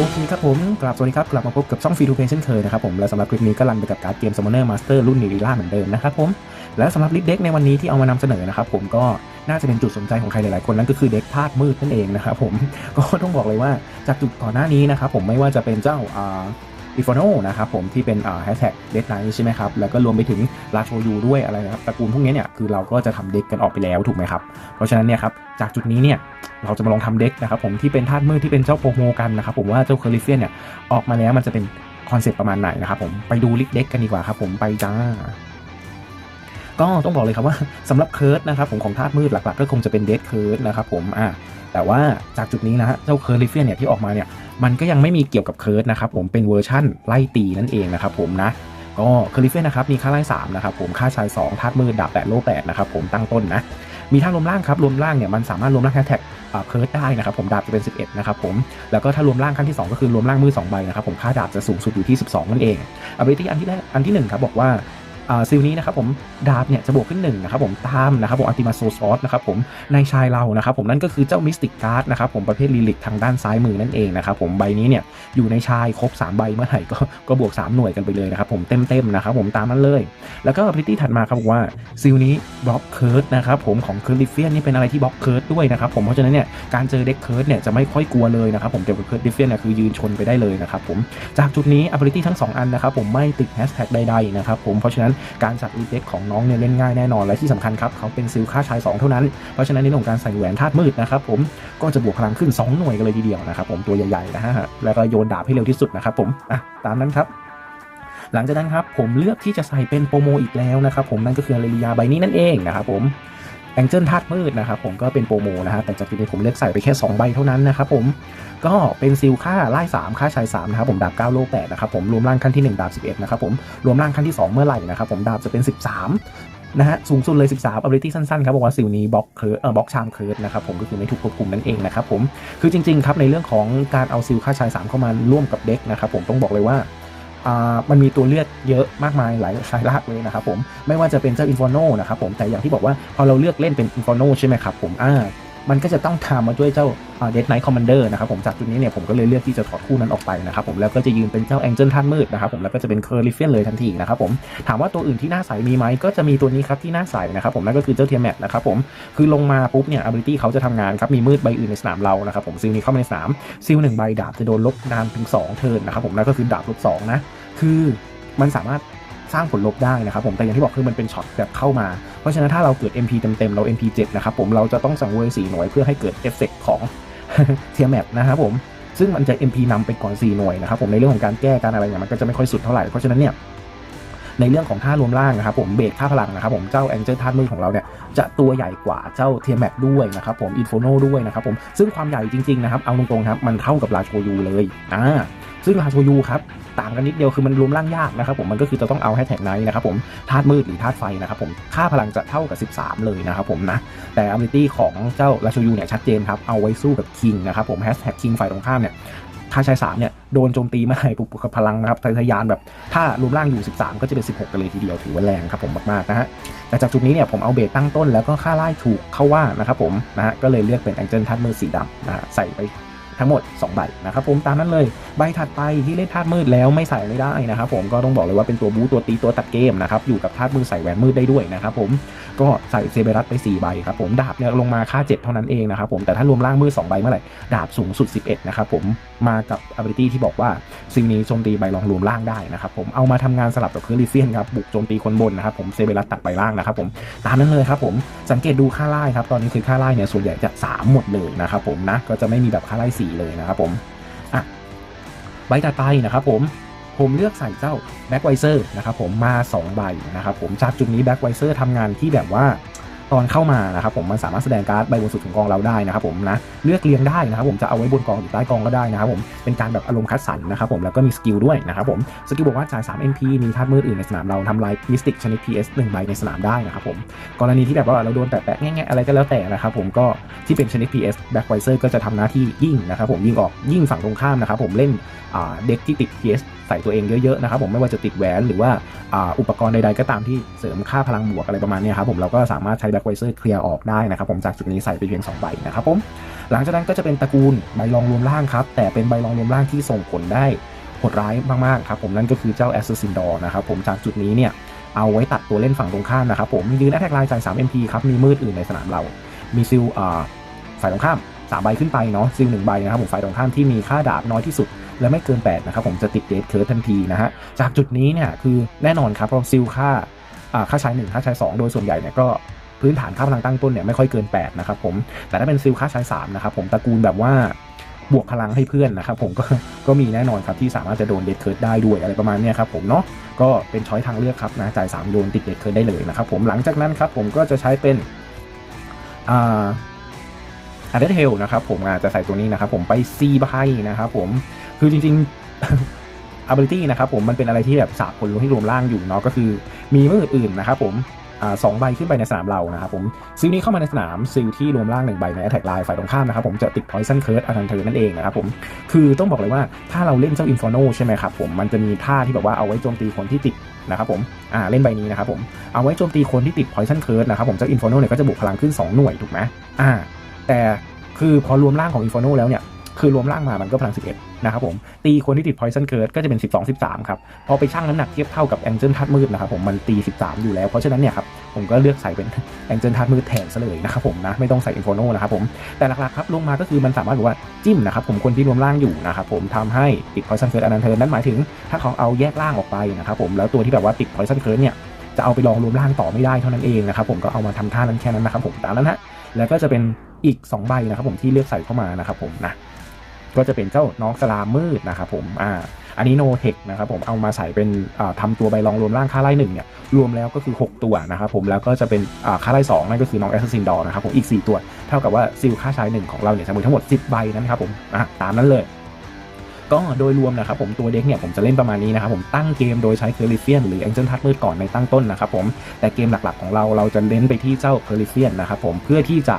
อเคครับผมกลับสวัสดีครับ กลับมาพบกับช่องฟรีทูเพนเช่นเคยนะครับผม และสำหรับคลิปนี้ก็รันไปกับการ์ดเกม Summoner Master รุ่นนิริล่าเหมือนเดิมนะครับผม และสำหรับลิทเด็กในวันนี้ที่เอามานำเสนอนะครับผมก็น่าจะเป็นจุดสนใจของใครหลายๆคนนั่นก็คือเด็กธาดมืดนั่นเองนะครับผม ก็ต้องบอกเลยว่าจากจุดก่อนหน้านี้นะครับผมไม่ว่าจะเป็นเจ้า อีฟอนโนนะครับผมที่เป็นแฮชแท็กเดทไนใช่ไหมครับ แล้วก็รวมไปถึงราโชยูด้วยอะไรนะครับตระกูลพวกนี้เนี่ยคือเราก็จะทำเด็กกันออกไปแล้วถูกไหมครับ เพราะฉะนั้นเนี่ยครับจากจุดนี้เนี่ยเราจะมาลองทำเด็กนะครับผมที่เป็นธาตุมืดที่เป็นเจ้าโปรโมกันนะครับผมว่าเจ้าเคอริเซียนเนี่ยออกมาแล้วมันจะเป็นคอนเซ็ปต์ประมาณไหนนะครับผมไปดูลิกเด็กกันดีกว่าครับผมไปจ้า ก็ต้องบอกเลยครับว่าสำหรับเคิร์ดนะครับผมของธาตุมืดหลักๆ ก็คงจะเป็นเดดเคิร์ดนะครับผมอ่าแต่ว่าจากจุดนี้นะฮะเจ้าเคิร์ดลิเฟียนเนี่ยที่ออกมาเนี่ยมันก็ยังไม่มีเกี่ยวกับเคิร์ดนะครับผมเป็นเวอร์ชั่นไล่ตีนั่นเองนะครับผมนะก็เคิร์ดลิเฟียนนะครับมีค่าไล่3นะครับผมค่าชาย2ธาตุมืดดาบแปดโล่แปดนะครับผมตั้งต้นนะมีท่ารวมล่างครับรวมล่างเนี่ยมันสามารถรวมล่างแฮชแท็กเคิร์ดได้นะครับผมดาบจะเป็น 11 นะครับผมแล้วก็ถ้ารวมล่างขั้นที่ 2 ก็คือรวมล่างมือ2ใบนะครับผมค่าดาบจะสูงสุดอยู่ที่ 12 นั่นเอง ability อันที่แรกอันที่หนึ่งครับบอกว่า ซิลนี้นะครับผมดาบเนี่ยจะบวกขึ้นหนึ่งนะครับผมตามนะครับผมอัติมาโซซอสนะครับผมในชายเรานะครับผมนั่นก็คือเจ้ามิสติกการ์ดนะครับผมประเภทลีลิกทางด้านซ้ายมือนั่นเองนะครับผมใบนี้เนี่ยอยู่ในชายครบ 3 ใบเมื่อไหร่ก็ก็บวก 3 หน่วยกันไปเลยนะครับผมเต็มๆนะครับผมตามนั้นเลย แล้วก็ ability ถัดมาครับว่าซิลนี้บล็อกเคิร์ดนะครับผมของเคิร์ดลิเฟียนนี่เป็นอะไรที่บล็อกเคิร์ดด้วยนะครับผมเพราะฉะนั้นเนี่ยการเจอเด็กเคิร์ดเนี่ยจะไม่ค่อยกลัวเลยนะครับผมเกี่เคิร์ดลิเฟียนเนี่ยคือยืนชนไปได้เลยนะครับผมจากจุดนี้ ability ทั้ง 2 อันนะครับผมไม่ติดแฮชแท็กใดๆนะครับผมเพราะฉะนั้นการจัดอีเด็กของน้องเนี่ยเล่นง่ายแน่นอนและที่สำคัญครับเขาเป็นซิลค่าชาย 2 เท่านั้น เพราะฉะนั้นในเรื่องของการใส่แหวนธาตุมืดนะครับผมก็จะบวกพลังขึ้น 2 หน่วยกันเลยทีเดียวนะครับผมตัวใหญ่ๆนะฮะแล้วก็โยนดาบให้เร็วที่สุดนะครับผมอะตามนั้นครับหลังจากนั้นครับผมเลือกที่จะใส่เป็นโปรโมอีกแล้วนะครับผมนั่นก็คืออารียาใบนี้นั่นเองนะครับผม แองเจิลธาตุมืดนะครับผมก็เป็นโปรโมนะฮะแต่จากจุดนี้ผมเลือกใส่ไปแค่ 2 ใบเท่านั้นนะครับผมก็เป็นซิลค่าไล่3ค่าชาย3นะครับผมดาบ9โล8นะครับผมรวมร่างขั้นที่ 1 ดาบ 11นะครับผมรวมร่างขั้นที่ 2 เมื่อไหร่นะครับผมดาบจะเป็น 13นะฮะสูงสุดเลย 13 ability สั้นๆ ครับ บอกว่าซิลนี้บล็อกเคิร์ดเอ่อบล็อกชามเคิร์ดนะครับผมก็คือไม่ถูกควบคุมนั่นเองนะครับผม คือจริง ๆ ครับ ในเรื่องของการเอาซิลค่าชาย 3 เข้ามาร่วมกับเด็กนะครับผมต้องบอกเลยว่า มันมีตัวเลือกเยอะมากมายหลายสายลากเลยนะครับผมไม่ว่าจะเป็นเจ้าอินฟอนโนนะครับผมแต่อย่างที่บอกว่าพอเราเลือกเล่นเป็นอินฟอนโนใช่ไหมครับผมอ่า มันก็จะต้องทำมาด้วยเจ้าเดดไนท์คอมมานเดอร์นะครับผมจากจุดนี้เนี่ยผมก็เลยเลือกที่จะถอดคู่นั้นออกไปนะครับผมแล้วก็จะยืนเป็นเจ้าแองเจิลท่านมืดนะครับผมแล้วก็จะเป็นเคอร์ลิเฟียนเลยทันทีนะครับผมถามว่าตัวอื่นที่น่าใส่มีไหมก็จะมีตัวนี้ครับที่น่าใส่นะครับผมนั่นก็คือเจ้าเทียมแมทนะครับผมคือลงมาปุ๊บเนี่ยอับิลิตี้เขาจะทำงานครับมีมืดใบอื่นในสนามเรานะครับผมซิลนี้เข้ามาในสนามซิลหนึ่งใบดาบจะโดนลบนานถึง2เทิร์นนะครับผมนั่นก็คือดาบลบสองนะคือมันสามารถ สร้างผลลบได้นะครับผมแต่อย่างที่บอกคือมันเป็นช็อตแบบเข้ามา เพราะฉะนั้นถ้าเราเกิด MP เต็มๆเรา MP 7 นะครับผมเราจะต้องสังเวย4หน่วยเพื่อให้เกิดเอฟเฟกต์ของเทียแมปนะครับผมซึ่งมันจะ MP นำไปก่อน 4 หน่วยนะครับผมในเรื่องของการแก้การอะไรเนี่ยมันก็จะไม่ค่อยสุดเท่าไหร่เพราะฉะนั้นเนี่ยในเรื่องของท่ารวมล่างนะครับผมเบรกค่าพลังนะครับผมเจ้าแองเจิลท่ามือของเราเนี่ยจะตัวใหญ่กว่าเจ้าเทียแมปด้วยนะครับผมอินโฟโนด้วยนะครับผมซึ่งความใหญ่จริงๆนะครับเอาตรงๆครับมันเท่ากับราโชยูเลยอ่า ซึ่งราโชยูครับต่างกันนิดเดียวคือมันรวมร่างยากนะครับผมมันก็คือจะต้องเอาแฮชแท็กไนท์นะครับผมธาตุมืดหรือธาตุไฟนะครับผมค่าพลังจะเท่ากับ 13 เลยนะครับผมนะแต่อัมบิตี้ของเจ้าราชยูเนี่ยชัดเจนครับเอาไว้สู้กับคิงนะครับผมแฮชแท็กคิงฝ่ายตรงข้ามเนี่ยค่าชาย3เนี่ยโดนโจมตีมื่อไหร่ปุ๊บพลังนะครับทะยานแบบถ้ารวมร่างอยู่ 13 ก็จะเป็น 16 กันเลยทีเดียวถือว่าแรงครับผมมากๆนะฮะแต่จากจุดนี้เนี่ยผมเอาเบสตั้งต้นแล้วก็ค่าไล่ถูกเข้าว่านะครับผมนะฮะก็เลยเลือกเป็นแองเจิลธาตุมืดสีดำนะฮะใส่ไปทั้งหมด 2 ใบนะครับผมตามนั้นเลย ใบถัดไปที่เล่นธาตุมืดแล้วไม่ใส่ไม่ได้นะครับผมก็ต้องบอกเลยว่าเป็นตัวบูตัวตีตัวตัดเกมนะครับอยู่กับธาตุมืดใส่แหวนมืดได้ด้วยนะครับผมก็ใส่เซเบรัสไป 4 ใบครับผมดาบเนี่ยลงมาค่า 7 เท่านั้นเองนะครับผมแต่ถ้ารวมล่างมืด2ใบเมื่อไหร่ดาบสูงสุด 11 นะครับผมมากับ ability ที่บอกว่าสิ่งนี้โจมตีใบรองรวมล่างได้นะครับผมเอามาทำงานสลับกับเคอร์ลิเฟียนครับบุกโจมตีคนบนนะครับผมเซเบรัสตัดใบล่างนะครับผมตามนั้นเลยครับผมสังเกตดูค่าไล่ครับตอนนี้คือค่าไล่เนี่ยส่วนใหญ่จะ 3 หมดเลยนะครับผมนะก็จะไม่มีแบบค่าไล่4เลยนะครับผม ใบต่อไปนะครับผมผมเลือกใส่เจ้าแบ็กไวเซอร์นะครับผมมา 2 ใบนะครับผมจากจุดนี้แบ็กไวเซอร์ทำงานที่แบบว่า ตอนเข้ามานะครับผมมันสามารถแสดงการ์ดใบบนสุดของกองเราได้นะครับผมนะเลือกเรียงได้นะครับผมจะเอาไว้บนกองหรือใต้กองก็ได้นะครับผมเป็นการแบบอารมณ์คัดสรรนะครับผมแล้วก็มีสกิลด้วยนะครับผมสกิลบอกว่าจ่าย 3 MP มีธาตุมืดอื่นในสนามเราทำลายมิสติกชนิด PS 1ใบในสนามได้นะครับผมกรณีที่แบบว่าเราโดนแปะๆแง่ๆอะไรก็แล้วแต่นะครับผมก็ที่เป็นชนิด PS Back w i s e r ก็จะทำหน้าที่ยิ่งนะครับผมยิงออกยิ่งฝั่งตรงข้ามนะครับผมเล่นเด็กที่ติด PS ใส่ตัวเองเยอะๆนะครับผมไม่ว่าจะติดแหวนหรือว่าอุปกรณ์ใดๆก็ตามที่เสริมค่าพลังบวกอะไรประมาณนี้ครับผมเราก็สามารถใช้แบ็บ็กไวเซอร์เคลียร์ออกได้นะครับผมจากจุดนี้ใส่ไปเพียง2ใบนะครับผมหลังจากนั้นก็จะเป็นตระกูลใบรองรวมร่างครับแต่เป็นใบรองรวมร่างที่ส่งผลได้โหดร้ายมากๆครับผมนั่นก็คือเจ้า Assassin Door นะครับผมจากจุดนี้เนี่ยเอาไว้ตัดตัวเล่นฝั่งตรงข้ามนะครับผมยืนแอตแทกไลน์จ่าย3 MP ครับมีมืดอื่นในสนามเรา มีซิลอ่าฝ่ายตรงข้ามสามใบขึ้นไปเนาะซิลหนึ่งใบนะครับผมฝ่ายตรงข้ามที่มีค่าดาบน้อยที่สุด และไม่เกิน 8 นะครับผมจะติดเดทเคิร์ทันทีนะฮะจากจุดนี้เนี่ยคือแน่นอนครับเราซิลค่าค่าใช้1ค่าใช้2 โดยส่วนใหญ่เนี่ยก็ พื้นฐานค่าพลังตั้งต้นเนี่ยไม่ค่อยเกิน 8 นะครับผม แต่ถ้าเป็นซิลค่าใช้3นะครับผมตระกูลแบบว่าบวกพลังให้เพื่อนนะครับผมก็ก็มีแน่นอนครับที่สามารถจะโดนเดทเคิร์ดได้ด้วยอะไรประมาณนี้ครับผมเนาะก็เป็นช้อยทางเลือกครับนะจ่าย3โดนติดเดทเคิร์ดได้เลยนะครับผมหลังจากนั้นครับผมก็จะใช้เป็นอ่าอันเดอร์เทลนะครับผมอาจจะใส่ตัวนี้นะครับผมไปซีบายนะครับผมคือจริงๆ ability นะครับผมมันเป็นอะไรที่แบบสาบคนรู้ให้รวมร่างอยู่เนาะก็คือมีมืออื่นๆนะครับผม สองใบขึ้นไปในสนามเรานะครับผมซิลนี้เข้ามาในสนามซิลที่รวมร่างหนึ่งใบใน attack line ฝ่ายตรงข้ามนะครับผมจะติด poison curse อันเทอร์นั่นเองนะครับผมคือต้องบอกเลยว่าถ้าเราเล่นเจ้า inferno ใช่ไหมครับผมมันจะมีท่าที่แบบว่าเอาไว้โจมตีคนที่ติดนะครับผมอ่าเล่นใบนี้นะครับผมเอาไว้โจมตีคนที่ติด poison curse นะครับผมเจ้า inferno เนี่ยก็จะบุกพลังขึ้นสองหน่วยถูกไหมอ่าแต่คือพอรวมร่างของ Inferno แล้วเนี่ย คือรวมร่างมามันก็พลัง 11 นะครับผม ตีคนที่ติด Poison Curse ก็จะเป็น 12 13 ครับ พอไปชั่งน้ำหนักเทียบเท่ากับ Angel ธาตุมืดนะครับผมมันตี 13 อยู่แล้ว เพราะฉะนั้นเนี่ยครับผมก็เลือกใส่เป็น Angel ธาตุมืดแทนซะเลยนะครับผมนะไม่ต้องใส่ Inferno นะครับผมแต่หลักๆครับลงมาก็คือมันสามารถบอกว่าจิ้มนะครับผมคนที่รวมร่างอยู่นะครับผมทำให้ติด Poison Curse อันนั้นเทินั่นหมายถึง ถ้าเขาเอาแยกร่างออกไปนะครับผมแล้วตัวที่แบบว่าติด Poison Curse เนี่ยจะเอาไปลองรวมร่างต่อไม่ได้เท่านั้นเองนะครับผมก็เอามาทำท่านั้นแค่นั้นนะครับผมตามนั้นฮะแล้วก็จะเป็นอีก 2 ใบนะครับผมที่เลือกใส่เข้ามานะครับผมนะ ก็จะเป็นเจ้าน้องสลามมืดนะครับผมอ่าอันนี้โนเทคนะครับผมเอามาใส่เป็นอ่าทำตัวใบรองรวมร่างค่าไล่หนึ่งเนี่ยรวมแล้วก็คือ 6 ตัวนะครับผมแล้วก็จะเป็นค่าไล่สองนั่นก็คือน้องแอสซินดอร์นะครับผมอีก 4 ตัว เท่ากับว่าซิลค่าใช้หนึ่งของเราเนี่ยจะมีทั้งหมด 10 ใบนะครับผมอะตามนั้นเลย ก็โดยรวมนะครับผมตัวเด็กเนี่ยผมจะเล่นประมาณนี้นะครับผมตั้งเกมโดยใช้เคอร์ลิเฟียนหรือแองเจิลทัตมืดก่อนในตั้งต้นนะครับผมแต่เกมหลักๆของเราเราจะเน้นไปที่เจ้าเคอร์ลิเฟียนนะครับผมเพื่อที่จะ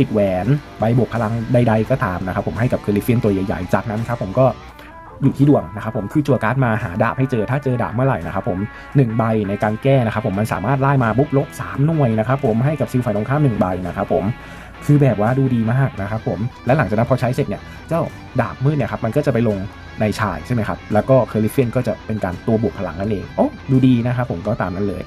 ติดแหวน ใบบวกพลังใด ๆ ก็ตามนะครับผมให้กับเคอร์ลิเฟียนตัวใหญ่ๆ จากนั้นครับผมก็อยู่ที่ดวงนะครับผมคือจัวการ์ดมาหาดาบให้เจอถ้าเจอดาบเมื่อไหร่นะครับผมหนึ่งใบในการแก้นะครับผมมันสามารถไล่มาปุ๊บลบสามหน่วยนะครับผมให้กับซิลฝ่ายตรงข้ามหนึ่งใบนะครับผม คือแบบว่าดูดีมากนะครับผม และหลังจากนั้นพอใช้เสร็จเนี่ยเจ้าดาบมืดเนี่ยครับมันก็จะไปลงในชายใช่ไหมครับ แล้วก็เคอร์ลิเฟียนก็จะเป็นการตัวบวกพลังนั่นเองโอ้ดูดีนะครับผมก็ตามนั้นเลย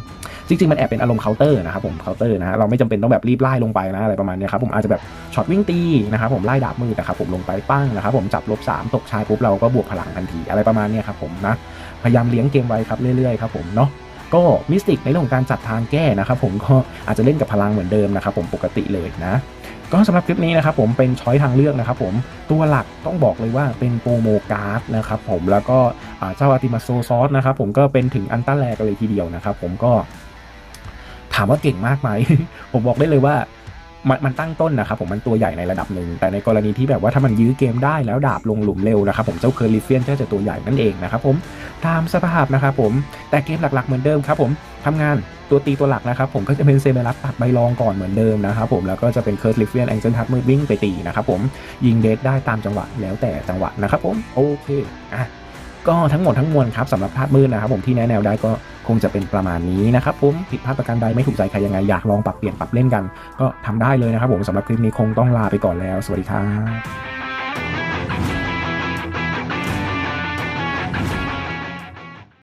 จริงๆ มันแอบเป็นอารมณ์เคาน์เตอร์นะครับผมเคาน์เตอร์นะ เราไม่จำเป็นต้องแบบรีบไล่ลงไปนะอะไรประมาณนี้ครับผมอาจจะแบบช็อตวิ่งตีนะครับผมไล่ดาบมืดนะครับผมลงไปปั้งนะครับผมจับลบสามตกชายปุ๊บเราก็บวกพลังทันทีอะไรประมาณนี้ครับผมนะพยายามเลี้ยงเกมไว้ครับเรื่อยๆครับผมเนาะก็มิสติกในเรื่องของการจัดทางแก้นะครับผมก็อาจจะเล่นกับพลังเหมือนเดิมนะครับผมปกติเลยนะ ก็สำหรับคลิปนี้นะครับผมเป็นช้อยทางเลือกนะครับผมตัวหลักต้องบอกเลยว่าเป็นโปรโมการ์ดนะครับผมแล้วก็เจ้าอาติมาโซซอสนะครับผมก็เป็นถึงอันต้าแลกันเลยทีเดียวนะครับผมก็ถามว่าเก่งมากไหม ผมบอกได้เลยว่า มันมันตั้งต้นนะครับผมมันตัวใหญ่ในระดับหนึ่งแต่ในกรณีที่แบบว่าถ้ามันยื้อเกมได้แล้วดาบลงหลุมเร็วนะครับผมเจ้าเคอร์ลิเฟียนก็จะตัวใหญ่นั่นเองนะครับผมตามสภาพนะครับผมแต่เกมหลักๆเหมือนเดิมครับผมทำงานตัวตีตัวหลักนะครับผมก็จะเป็นเซเบรัสตัดใบรองก่อนเหมือนเดิมนะครับผมแล้วก็จะเป็นเคิร์ลิฟเฟียนแองเจิลทัตมือวิ่งไปตีนะครับผมยิงเดทได้ตามจังหวะแล้วแต่จังหวะนะครับผมโอเคอะก็ทั้งหมดทั้งมวลครับสำหรับภาพมืดนะครับผมที่แนะแนวได้ก็ คงจะเป็นประมาณนี้นะครับผมผิดพลาดประการใดไม่ถูกใจใครยังไงอยากลองปรับเปลี่ยนปรับเล่นกัน ก็ทำได้เลยนะครับผมสำหรับคลิปนี้คงต้องลาไปก่อนแล้ว สวัสดีครับ